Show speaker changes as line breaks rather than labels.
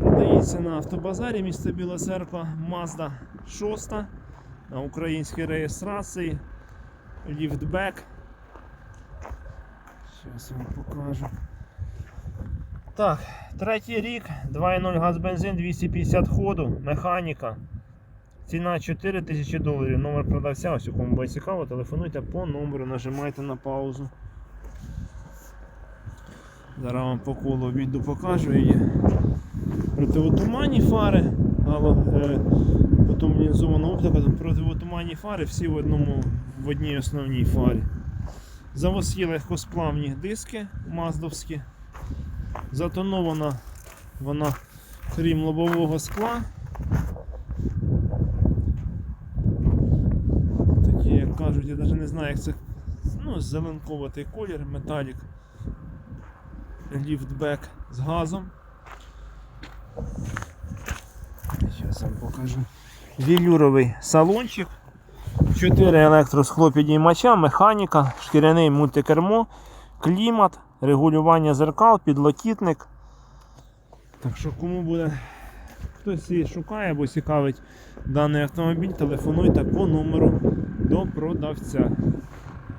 Продається на автобазарі місто Біла Церква Mazda 6 на українській реєстрації. Ліфтбек. Зараз вам покажу. Так, третій рік, 2.0 газ бензин, 250 ходу, механіка. Ціна 4 тисячі доларів. Номер продавця, ось у кому буде цікаво, телефонуйте по номеру, нажимайте на паузу. Зараз вам по колу віду покажу її. Противотуманні фари, е, потуманізована оптика, противотуманні фари всі в, одному, в одній основній фарі. Завосі легкосплавні диски маздовські. Затонована вона крім лобового скла. Такі, як кажуть, я навіть не знаю, як це. Ну, зеленковатий колір, металік. Ліфтбек з газом. Зараз вам покажу. Вілюровий салончик. 4 електросхлопідіймача, механіка, шкіряний мультикермо, клімат, регулювання зеркал, підлокітник. Так що кому буде хтось шукає або цікавить даний автомобіль, телефонуйте по номеру до продавця.